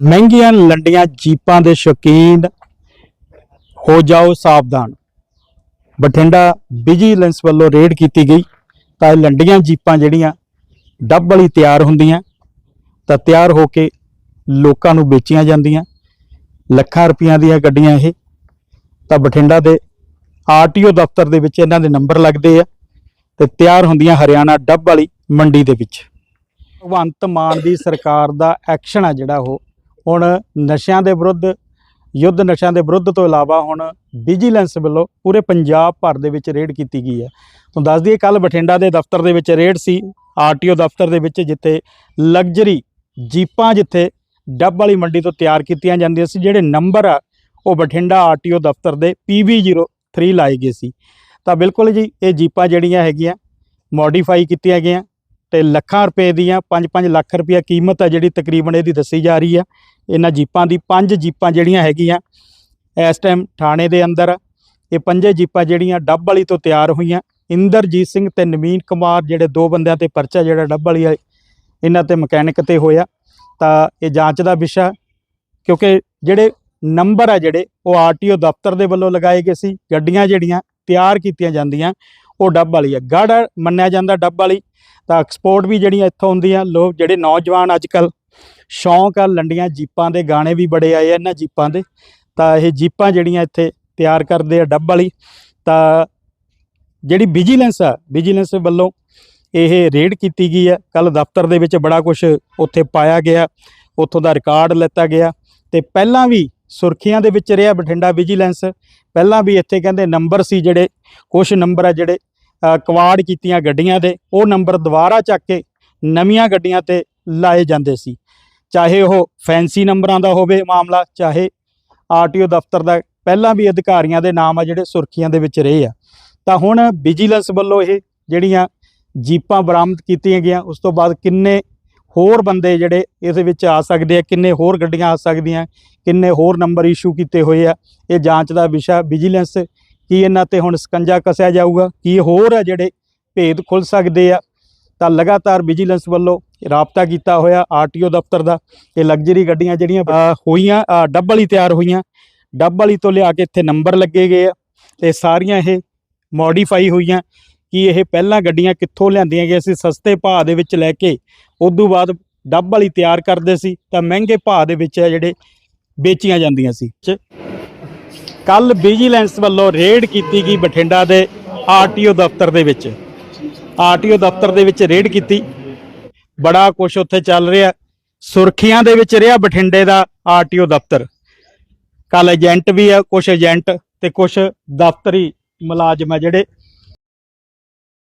ਮਹਿੰਗੀਆਂ ਲੰਡੀਆਂ ਜੀਪਾਂ ਦੇ ਸ਼ੌਕੀਨ ਹੋ ਜਾਓ ਸਾਵਧਾਨ। ਬਠਿੰਡਾ ਵਿਜੀਲੈਂਸ ਵੱਲੋਂ ਰੇਡ ਕੀਤੀ ਗਈ ਤਾਂ ਇਹ ਲੰਡੀਆਂ ਜੀਪਾਂ ਜਿਹੜੀਆਂ ਡੱਬ ਵਾਲੀ ਤਿਆਰ ਹੁੰਦੀਆਂ, ਤਾਂ ਤਿਆਰ ਹੋ ਕੇ ਲੋਕਾਂ ਨੂੰ ਵੇਚੀਆਂ ਜਾਂਦੀਆਂ। ਲੱਖਾਂ ਰੁਪਈਆਂ ਦੀਆਂ ਗੱਡੀਆਂ ਇਹ। ਤਾਂ ਬਠਿੰਡਾ ਦੇ ਆਰਟੀਓ ਦਫ਼ਤਰ ਦੇ ਵਿੱਚ ਇਹਨਾਂ ਦੇ ਨੰਬਰ ਲੱਗਦੇ ਆ ਤੇ ਤਿਆਰ ਹੁੰਦੀਆਂ ਹਰਿਆਣਾ ਡੱਬ ਵਾਲੀ ਮੰਡੀ ਦੇ ਵਿੱਚ। ਭਗਵੰਤ ਮਾਨ ਦੀ ਸਰਕਾਰ ਦਾ ਐਕਸ਼ਨ ਆ ਜਿਹੜਾ ਉਹ। ਹੁਣ ਨਸ਼ਿਆਂ ਦੇ ਵਿਰੁੱਧ, ਯੁੱਧ ਨਸ਼ਿਆਂ ਦੇ ਵਿਰੁੱਧ ਤੋਂ ਇਲਾਵਾ ਹੁਣ ਵਿਜੀਲੈਂਸ ਵੱਲੋਂ ਪੂਰੇ ਪੰਜਾਬ ਭਰ ਦੇ ਵਿੱਚ ਰੇਡ ਕੀਤੀ ਗਈ ਹੈ। ਤੁਹਾਨੂੰ ਦੱਸ ਦਈਏ ਕੱਲ ਬਠਿੰਡਾ ਦੇ ਦਫ਼ਤਰ ਦੇ ਵਿੱਚ ਰੇਡ ਸੀ, ਆਰਟੀਓ ਦਫ਼ਤਰ ਦੇ ਵਿੱਚ ਜਿੱਥੇ ਲਗਜ਼ਰੀ ਜੀਪਾਂ ਜਿੱਥੇ ਡੱਬ ਵਾਲੀ ਮੰਡੀ ਤੋਂ ਤਿਆਰ ਕੀਤੀਆਂ ਜਾਂਦੀਆਂ ਸੀ, ਜਿਹੜੇ ਨੰਬਰ ਆ, ਉਹ ਬਠਿੰਡਾ ਆਰਟੀਓ ਦਫ਼ਤਰ ਦੇ PB03 ਲਾਏ ਗਏ ਸੀ। ਤਾਂ ਬਿਲਕੁਲ ਜੀ, ਇਹ ਜੀਪਾਂ ਜਿਹੜੀਆਂ ਹੈਗੀਆਂ ਮੋਡੀਫਾਈ ਕੀਤੀਆਂ ਗਈਆਂ ਤੇ ਲੱਖਾਂ ਰੁਪਏ ਦੀਆਂ 5-5 ਲੱਖ ਰੁਪਏ ਕੀਮਤ ਹੈ ਜਿਹੜੀ ਤਕਰੀਬਨ ਇਹਦੀ ਦੱਸੀ ਜਾ ਰਹੀ ਆ। ਇਹਨਾਂ ਜੀਪਾਂ ਦੀ ਪੰਜ ਜੀਪਾਂ ਜਿਹੜੀਆਂ ਹੈਗੀਆਂ ਇਸ ਟਾਈਮ ਥਾਣੇ ਦੇ ਅੰਦਰ ਆ। ਇਹ ਪੰਜੇ ਜੀਪਾਂ ਜਿਹੜੀਆਂ ਡੱਬ ਵਾਲੀ ਤੋਂ ਤਿਆਰ ਹੋਈਆਂ। ਇੰਦਰਜੀਤ ਸਿੰਘ ਤੇ ਨਵੀਨ ਕੁਮਾਰ ਜਿਹੜੇ ਦੋ ਬੰਦਿਆਂ ਤੇ ਪਰਚਾ ਜਿਹੜਾ ਡੱਬ ਵਾਲੀ ਇਹਨਾਂ ਤੇ ਮਕੈਨਿਕ ਤੇ ਹੋਇਆ। ਤਾਂ ਇਹ ਜਾਂਚ ਦਾ ਵਿਸ਼ਾ, ਕਿਉਂਕਿ ਜਿਹੜੇ ਨੰਬਰ ਆ ਜਿਹੜੇ, ਉਹ ਆਰਟੀਓ ਦਫ਼ਤਰ ਦੇ ਵੱਲੋਂ ਲਗਾਏ ਗਏ ਸੀ। ਗੱਡੀਆਂ ਜਿਹੜੀਆਂ ਤਿਆਰ ਕੀਤੀਆਂ ਜਾਂਦੀਆਂ ਉਹ ਡੱਬ ਵਾਲੀ ਆ। ਗੜ ਮੰਨਿਆ ਜਾਂਦਾ ਡੱਬ ਵਾਲੀ। ਤਾਂ ਐਕਸਪੋਰਟ ਵੀ ਜਿਹੜੀਆਂ ਇੱਥੋਂ ਹੁੰਦੀਆਂ ਲੋਕ ਜਿਹੜੇ ਨੌਜਵਾਨ ਅੱਜ ਕੱਲ ਸ਼ੌਂਕ ਆ, ਲੰਡੀਆਂ ਜੀਪਾਂ ਦੇ ਗਾਣੇ ਵੀ ਬੜੇ ਆਏ ਆ ਇਹਨਾਂ ਜੀਪਾਂ ਦੇ। ਤਾਂ ਇਹ ਜੀਪਾਂ ਜਿਹੜੀਆਂ ਇੱਥੇ ਤਿਆਰ ਕਰਦੇ ਆ ਡੱਬ ਵਾਲੀ। ਤਾਂ ਜਿਹੜੀ ਵਿਜੀਲੈਂਸ ਆ ਵਿਜੀਲੈਂਸ ਵੱਲੋਂ ਇਹ ਰੇਡ ਕੀਤੀ ਗਈ ਹੈ ਕੱਲ ਦਫ਼ਤਰ ਦੇ ਵਿੱਚ ਬੜਾ ਕੁਝ ਉੱਥੇ ਪਾਇਆ ਗਿਆ। ਉੱਥੋਂ ਦਾ ਰਿਕਾਰਡ ਲਿੱਤਾ ਗਿਆ। ਤੇ ਪਹਿਲਾਂ ਵੀ ਸੁਰਖੀਆਂ ਦੇ ਵਿੱਚ ਰਿਹਾ ਬਠਿੰਡਾ ਵਿਜੀਲੈਂਸ ਪਹਿਲਾਂ ਵੀ ਇੱਥੇ ਕਹਿੰਦੇ ਨੰਬਰ ਸੀ ਜਿਹੜੇ ਕੁਝ ਨੰਬਰ ਆ ਜਿਹੜੇ। ਕਵਾੜ ਕੀਤੀਆਂ ਗੱਡੀਆਂ ਦੇ, ਉਹ ਨੰਬਰ ਦੁਬਾਰਾ ਚੱਕ ਕੇ ਨਵੀਆਂ ਗੱਡੀਆਂ ਤੇ ਲਾਏ ਜਾਂਦੇ ਸੀ। ਚਾਹੇ ਉਹ ਫੈਂਸੀ ਨੰਬਰਾਂ ਦਾ ਹੋਵੇ ਮਾਮਲਾ, ਚਾਹੇ ਆਰਟੀਓ ਦਫ਼ਤਰ ਦਾ, ਪਹਿਲਾਂ ਵੀ ਅਧਿਕਾਰੀਆਂ ਦੇ ਨਾਮ ਆ ਜਿਹੜੇ ਸੁਰਖੀਆਂ ਦੇ ਵਿੱਚ ਰਹੇ ਆ। ਤਾਂ ਹੁਣ ਵਿਜੀਲੈਂਸ ਵੱਲੋਂ ਇਹ ਜਿਹੜੀਆਂ ਜੀਪਾਂ ਬਰਾਮਦ ਕੀਤੀਆਂ ਗਈਆਂ, ਉਸ ਤੋਂ ਬਾਅਦ ਕਿੰਨੇ ਹੋਰ ਬੰਦੇ ਜਿਹੜੇ ਇਹਦੇ ਵਿੱਚ ਆ ਸਕਦੇ ਆ, ਕਿੰਨੇ ਹੋਰ ਗੱਡੀਆਂ ਆ ਸਕਦੀਆਂ, ਕਿੰਨੇ ਹੋਰ ਨੰਬਰ ਇਸ਼ੂ ਕੀਤੇ ਹੋਏ ਆ, ਇਹ ਜਾਂਚ ਦਾ ਵਿਸ਼ਾ ਵਿਜੀਲੈਂਸ ਕੀ ਇਹਨਾਂ ਤੇ ਹੁਣ ਸਕੰਜਾ ਕਸਿਆ ਜਾਊਗਾ? ਕੀ ਹੋਰ ਆ ਜਿਹੜੇ ਭੇਦ ਖੁੱਲ ਸਕਦੇ ਆ? ਤਾਂ ਲਗਾਤਾਰ ਵਿਜੀਲੈਂਸ ਵੱਲੋਂ ਰਾਬਤਾ ਕੀਤਾ ਹੋਇਆ ਆਰਟੀਓ ਦਫ਼ਤਰ ਦਾ। ਇਹ ਲਗਜ਼ਰੀ ਗੱਡੀਆਂ ਜਿਹੜੀਆਂ ਹੋਈਆਂ ਡੱਬ ਵਾਲੀ ਤਿਆਰ ਹੋਈਆਂ। ਡੱਬ ਵਾਲੀ ਤੋਂ ਲਿਆ ਕੇ ਇੱਥੇ ਨੰਬਰ ਲੱਗੇ ਗਏ ਆ। ਤੇ ਸਾਰੀਆਂ ਇਹ ਮੋਡੀਫਾਈ ਹੋਈਆਂ ਕਿ ਇਹ ਪਹਿਲਾਂ ਗੱਡੀਆਂ ਕਿੱਥੋਂ ਲਿਆਂਦੀਆਂ ਗਈਆਂ ਸੀ, ਸਸਤੇ ਭਾਅ ਦੇ ਵਿੱਚ ਲੈ ਕੇ ਉਦੋਂ ਬਾਅਦ ਡੱਬ ਵਾਲੀ ਤਿਆਰ ਕਰਦੇ ਸੀ, ਤਾਂ ਮਹਿੰਗੇ ਭਾਅ ਦੇ ਵਿੱਚ ਆ ਜਿਹੜੇ ਵੇਚੀਆਂ ਜਾਂਦੀਆਂ ਸੀ। ਕੱਲ ਵਿਜੀਲੈਂਸ ਵੱਲੋਂ ਰੇਡ ਕੀਤੀ ਗਈ ਬਠਿੰਡਾ ਦੇ ਆਰਟੀਓ ਦਫ਼ਤਰ ਦੇ ਵਿੱਚ। ਆਰਟੀਓ ਦਫ਼ਤਰ ਦੇ ਵਿੱਚ ਰੇਡ ਕੀਤੀ। ਬੜਾ ਕੁਝ ਉੱਥੇ ਚੱਲ ਰਿਹਾ। ਸੁਰਖੀਆਂ ਦੇ ਵਿੱਚ ਰਿਹਾ ਬਠਿੰਡੇ ਦਾ ਆਰਟੀਓ ਦਫ਼ਤਰ। ਕੱਲ ਏਜੰਟ ਵੀ ਆ ਕੁਝ ਏਜੰਟ ਤੇ ਕੁਝ ਦਫ਼ਤਰੀ ਮੁਲਾਜ਼ਮ ਆ ਜਿਹੜੇ